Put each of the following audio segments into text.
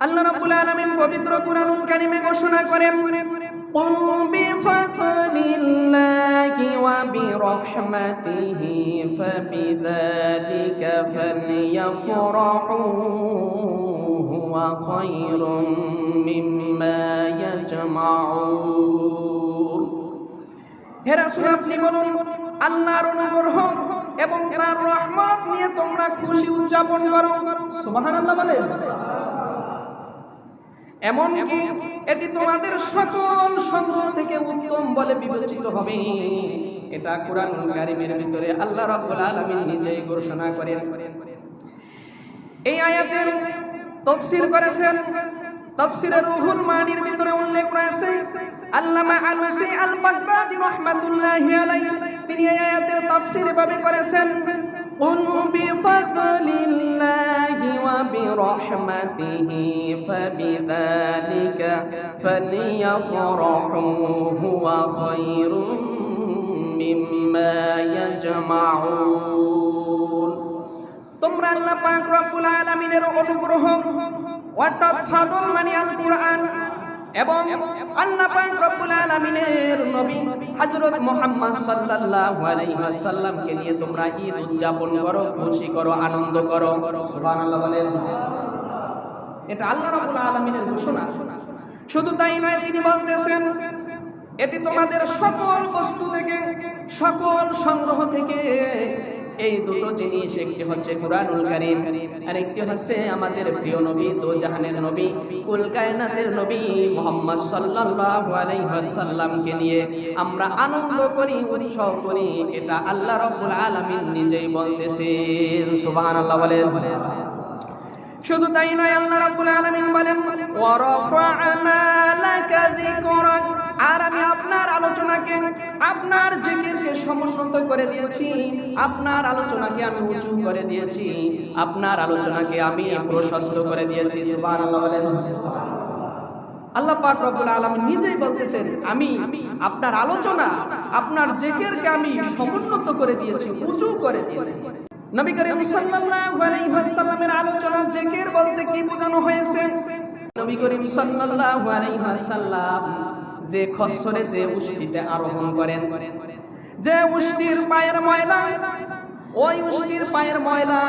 আল্লাহ রাব্বুল আলামিন পবিত্র কুরআনুল কারীমে ঘোষণা করেন قل بفضل الله وبرحمته فبذلك فليفرحوا هو خير مما يجمعون হে রাসূল আপনি বলুন আল্লাহর অনুগ্রহ এবং তার রহমত নিয়ে তোমরা খুশি উদযাপন করো সুবহানাল্লাহ বলেন এমনকি এটি তোমাদের সকল সংগ্রহ থেকে উত্তম বলে বিবেচিত হবে? এটা কোরআন কারিমের ভিতরে আল্লাহ রাব্বুল আলামিন নিজেই ঘোষণা করেন। এই আয়াতের তফসির করেছেন তফসিরের রুহুল মানির ভিতরে উল্লেখ রয়েছে, আল্লামা আলুসি আল বাগদাদি রাহমাতুল্লাহি আলাইহি, তিনি এই আয়াতের তফসির এভাবে করেছেন قل بفضل الله وبرحمته فبذلك فليفرحوا هو خير مما يجمعون তোমরা আল্লাহ পাক রব্বুল আলামিনের অনুগ্রহ অর্থাৎ ফাদল মানে আল কুরআন এবং আল্লাহ পাক রব্বুল আলামিনের নবী হযরত মুহাম্মদ সাল্লাল্লাহু আলাইহি ওয়াসাল্লামকে নিয়ে তোমরা ঈদ উদযাপন করো, খুশি করো, আনন্দ করো। সুবহানাল্লাহ বলেন। এটা আল্লাহ রাব্বুল আলামিনের ঘোষণা। শুধু তাই নয়, তিনি বলতেছেন, এটি তোমাদের সকল বস্তু থেকে, সকল সংগ্রহ থেকে এই দুটো জিনিস, একটি হচ্ছে কুরআনুল কারীম আর একটি হচ্ছে আমাদের প্রিয় নবী, দো জাহানের নবী, কুল কায়নাতের নবী মুহাম্মদ সাল্লাল্লাহু আলাইহি ওয়াসাল্লামকে নিয়ে আমরা আনন্দ করি উৎসব করি, এটা আল্লাহ রাব্বুল আলামিন নিজেই বলতেছেন, সুবহানাল্লাহ বলেন। শুধু তাই নয়, আল্লাহ রাব্বুল আলামিন বলেন ওয়ারাফা'না লাকা যিকরাক। আর আমি আপনার আলোচনাকে, আপনার জিকিরকে সমুন্নত করে দিয়েছি। আপনার আলোচনাকে আমি উঁচু করে দিয়েছি। আপনার আলোচনাকে আমি প্রশস্ত করে দিয়েছি। আল্লাহ পাক নিজেই বলতেছেন, আমি আপনার আলোচনা, আপনার জিকিরকে আমি সমুন্নত করে দিয়েছি, উঁচু করে দিয়েছি। নবী করিম সাল্লাল্লাহু আলাইহি ওয়াসাল্লামের আলোচনা, জিকির বলতে কি বোঝানো হয়েছে? নবী করিম সাল্লাল্লাহু আলাইহি ওয়াসাল্লাম যে খচ্চরে যে উষ্টিতে আরোহণ করেন। যে উষ্টির পায়ের ময়লা, ওই উষ্টির পায়ের ময়লা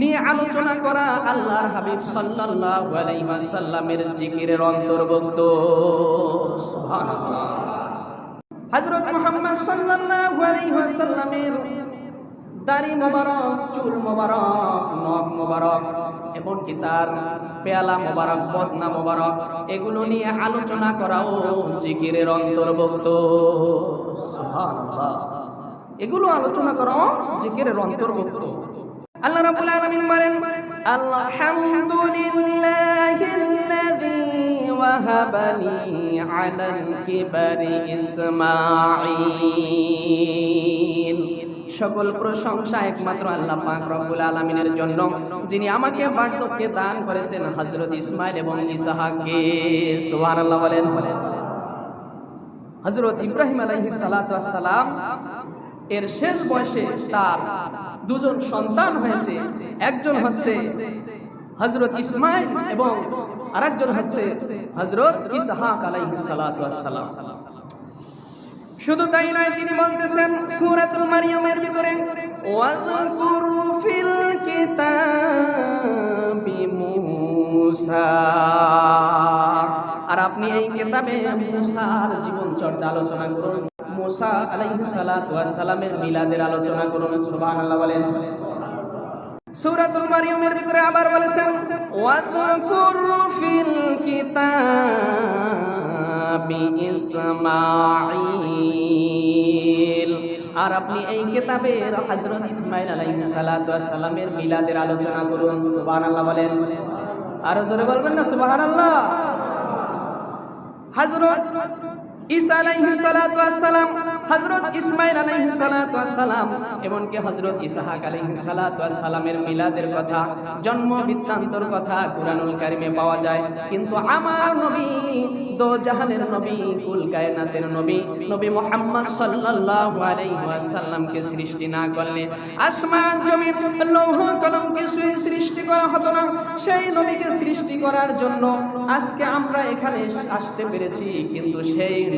নিয়ে আলোচনা করা আল্লাহর হাবিব সাল্লাল্লাহু আলাইহি ওয়াসাল্লামের জিকিরের অন্তর্ভুক্ত। সুবহানাল্লাহ। হযরত মুহাম্মদ সাল্লাল্লাহু আলাইহি ওয়াসাল্লামের দাড়ি মোবারক, চুল মোবারক, নখ মোবারক, এমনকি তার পেয়ালা মোবারক, বদনা মোবারক, এগুলো নিয়ে আলোচনা করাও জিকিরের অন্তর্ভুক্ত। এগুলো আলোচনা করাও জিকিরের অন্তর্ভুক্ত। আল্লাহ রাব্বুল আলামিন বলেন আলহামদুলিল্লাহিল্লাযী ওয়াহাবানি আলাল কিবারি ইসমাঈল। সকল প্রশংসা একমাত্র আল্লাহ পাক রব্বুল আলামিনের জন্য, যিনি আমাকে বার্ধক্যে দান করেছেন হযরত ইসমাইল এবং ইসহাককে। সুবহানাল্লাহ বলেন। হযরত ইব্রাহিম আলাইহিস সালাতু সালাম, এর শেষ বয়সে তার দুজন সন্তান হয়েছে। একজন হচ্ছে হযরত ইসমাইল এবং আরেকজন হচ্ছে হযরত ইসহাক আলাইহিস সালাতু সালাম। শুধু তাই নয়, তিনি বলতেছেন, সূরাতুল মারিয়ামের ভিতরে, ওয়াযকুর ফিল কিতাবি মূসা। আর আপনি এই কিতাবে মূসার জীবন চর্চা আলোচনা করুন। মূসা আলাইহিস সালাতু ওয়াস সালামের মিলাদের আলোচনা করুন, সুবহানাল্লাহ বলেন। সূরাতুল মারিয়ামের ভিতরে আবার বলেছেন, ওয়াযকুর ফিল কিতাবি ইসমাঈল আর আপনি এই কিতাবের হযরত ইসমাইল আলাইহিস সালাতু ওয়াস সালামের মিলাদের আলোচনা করুন, সুবহানাল্লাহ বলেন। আর জোরে বলবেন না, সুবহানাল্লাহ? হযরত সৃষ্টি না করলে আসমান সৃষ্টি করা হতো না। সেই নবীকে সৃষ্টি করার জন্য আজকে আমরা এখানে আসতে পেরেছি, কিন্তু সেই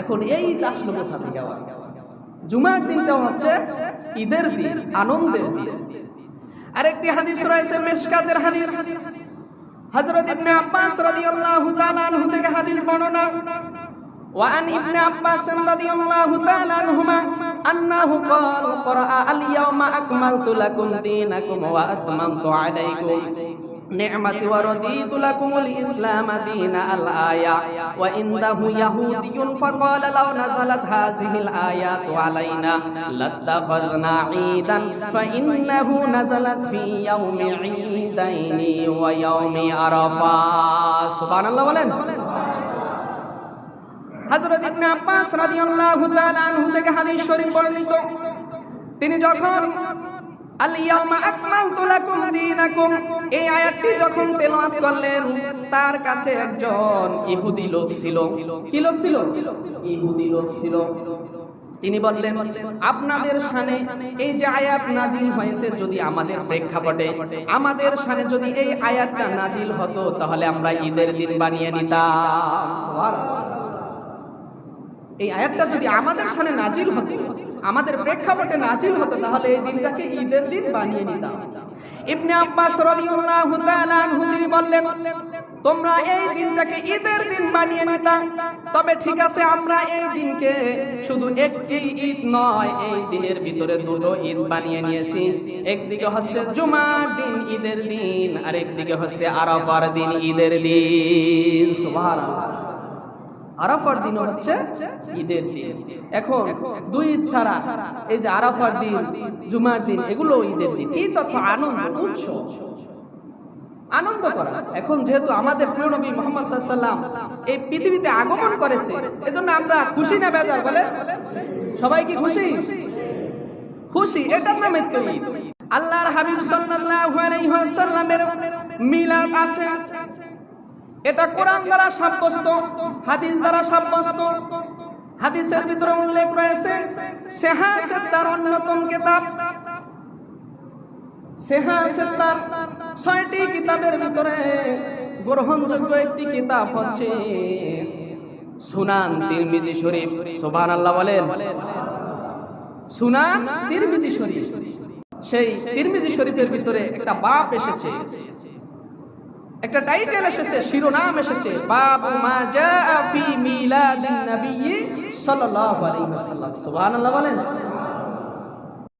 এখন এই আসলো কোথা থেকে আবার জুমার দিনটা হচ্ছে ঈদের দিন আনন্দের দিন আরেকটি হাদিস রয়েছে মেশকাতের হাদিস হযরত ইবনে আব্বাস রাদিয়াল্লাহু তাআলা আনহু থেকে হাদিস বর্ণনা وعن ابن عباس رضي الله تعالى عنهما أنه قال قرأ اليوم أكملت لكم دينكم وأتممت عليكم نعمتي ورضيت لكم الإسلام دين الآية وإنه يهودي فقال لو نزلت هذه الآيات علينا لاتخذنا عيدا فإنه نزلت في يوم عيدين ويوم عرفة سبحان الله বলেন হযরত ইবনে আব্বাস রাদিয়াল্লাহু তাআলা আনহু থেকে হাদিস শরীফ বর্ণিত তিনি যখন ইহুদি লোক তিনি বললেন, আপনাদের শানে এই যে আয়াত নাজিল হয়েছে যদি আমাদের প্রেক্ষাপটে, আমাদের শানে যদি এই আয়াতটা নাজিল হতো, তাহলে আমরা ঈদের দিন বানিয়ে নিতাম। এই আয়াতটা যদি আমাদের সামনে নাজিল হতো, আমাদের প্রেক্ষাপটে নাজিল হতো, তাহলে এই দিনটাকে ঈদের দিন বানিয়ে নিতাম। ইবনে আব্বাস রাদিয়াল্লাহু তাআলা আনহু, তিনি বললেন, তোমরা এই দিনটাকে ঈদের দিন বানিয়ে নিতা। তবে ঠিক আছে, আমরা এই দিনকে শুধু একটি ঈদ নয়, এই দিনের ভিতরে দুটো ঈদ বানিয়ে নিয়েছি। একদিকে হচ্ছে জুমার দিন, ঈদের দিন আর একদিকে হচ্ছে আরাফার দিন, ঈদের দিন। সুবহানাল্লাহ। আরাফার দিন হচ্ছে ঈদের দিন। এখন দুই ঈদ ছাড়া এই যে আরাফার দিন, জুমার দিন এগুলো ঈদের দিন। এই তথা আনন্দ, উৎসব। আনন্দ করা। এখন যেহেতু আমাদের প্রিয় নবী মোহাম্মদ সাল্লাম এই পৃথিবীতে আগমন করেছে, এজন্য আমরা খুশি না বেজার বলে? সবাই কি খুশি? খুশি এটার নামে আল্লাহর হাবিব সাল্লাল্লাহু আলাইহি ওয়াসাল্লামের মিলাদ আছে। এটা কোরআন দ্বারা সাব্যস্ত, হাদিস দ্বারা সাব্যস্ত। হাদিসের ভিতরে উল্লেখ রয়েছে সেহাসের তার অন্যতম কিতাব। সেহাসের তার ছয়টি কিতাবের ভিতরে গ্রহণযোগ্য একটি কিতাব হচ্ছে সুনান তিরমিজি শরীফ। সুবহানাল্লাহ বলেন, সুনান তিরমিজি শরীফ। সেই তিরমিজি শরীফের ভিতরে একটা বাপ এসেছে। একটা টাইটেল এসেছে, শিরোনাম এসেছে, বাবু মা জাআ ফি মিলাদিন নবী সাল্লাল্লাহু আলাইহি ওয়াসাল্লাম। সুবহানাল্লাহ বলেন।